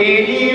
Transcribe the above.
ਤੇਰੀ